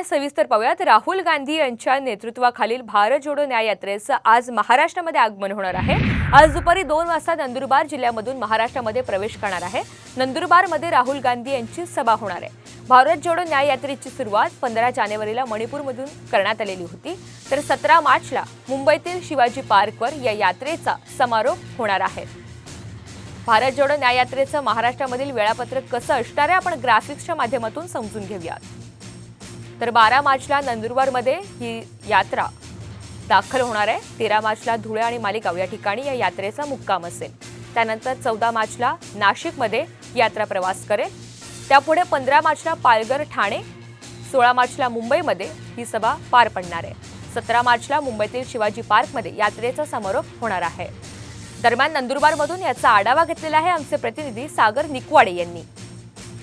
आपण सविस्तर पाहूयात. राहुल गांधी यांच्या नेतृत्वाखालील भारत जोडो न्याय यात्रेचं आज महाराष्ट्रामध्ये आगमन होणार आहे. आज दुपारी दोन वाजता नंदुरबार जिल्ह्यामधून महाराष्ट्रामध्ये प्रवेश करणार आहे. नंदुरबारमध्ये राहुल गांधी यांची सभा होणार आहे. भारत जोडो न्याय यात्रेची सुरुवात पंधरा जानेवारीला मणिपूरमधून करण्यात आलेली होती. तर सतरा मार्चला मुंबईतील शिवाजी पार्कवर या यात्रेचा समारोप होणार आहे. भारत जोडो न्याय यात्रेचं महाराष्ट्रामधील वेळापत्रक कसं असणार आहे आपण ग्राफिक्सच्या माध्यमातून समजून घेऊयात. तर बारा मार्चला नंदुरबारमध्ये ही यात्रा दाखल होणार आहे. तेरा मार्चला धुळे आणि मालेगाव या ठिकाणी या यात्रेचा मुक्काम असेल. त्यानंतर चौदा मार्चला नाशिकमध्ये यात्रा प्रवास करेल. त्यापुढे पंधरा मार्चला पालघर ठाणे सोळा मार्चला मुंबईमध्ये ही सभा पार पडणार आहे. सतरा मार्चला मुंबईतील शिवाजी पार्कमध्ये यात्रेचा समारोप होणार आहे. दरम्यान नंदुरबारमधून याचा आढावा घेतलेला आहे आमचे प्रतिनिधी सागर निकवाडे यांनी.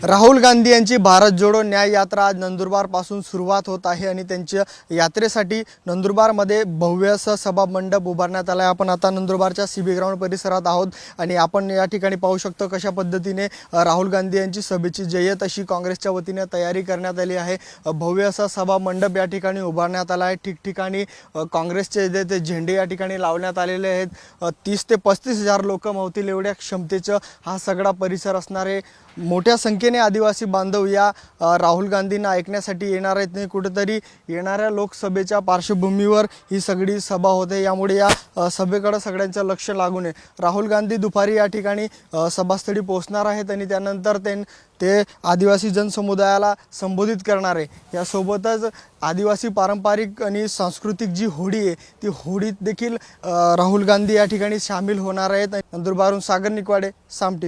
राहुल गांधी यांची भारत जोडो न्याय यात्रा आज नंदुरबारपासून सुरुवात होत आहे आणि त्यांच्या यात्रेसाठी नंदुरबारमध्ये भव्य असं सभा मंडप उभारण्यात आला आहे. आपण आता नंदुरबारच्या सी बी ग्राउंड परिसरात आहोत आणि आपण या ठिकाणी पाहू शकतो कशा पद्धतीने राहुल गांधी यांची सभेची जय्यत अशी काँग्रेसच्या वतीने तयारी करण्यात आली आहे. भव्य असा सभा मंडप या ठिकाणी उभारण्यात आला आहे. ठिकठिकाणी काँग्रेसचे जे ते झेंडे या ठिकाणी लावण्यात आलेले आहेत. तीस ते पस्तीस हजार लोकं मावतील एवढ्या क्षमतेचं हा सगळा परिसर असणारे मोठ्या संख्येत संख्येने आदिवासी बांधव या राहुल गांधींना ऐकण्यासाठी येणार आहेत. नाही कुठेतरी येणाऱ्या लोकसभेच्या पार्श्वभूमीवर ही सगळी सभा होते. यामुळे या सभेकडं सगळ्यांचं लक्ष लागू नये. राहुल गांधी दुपारी या ठिकाणी सभास्थळी पोहोचणार आहेत आणि त्यानंतर ते ते आदिवासी जनसमुदायाला संबोधित करणार आहे. यासोबतच आदिवासी पारंपरिक आणि सांस्कृतिक जी होडी आहे ती होडीत देखील राहुल गांधी या ठिकाणी सामील होणार आहेत. नंदुरबारून सागर निकवाडे सामटी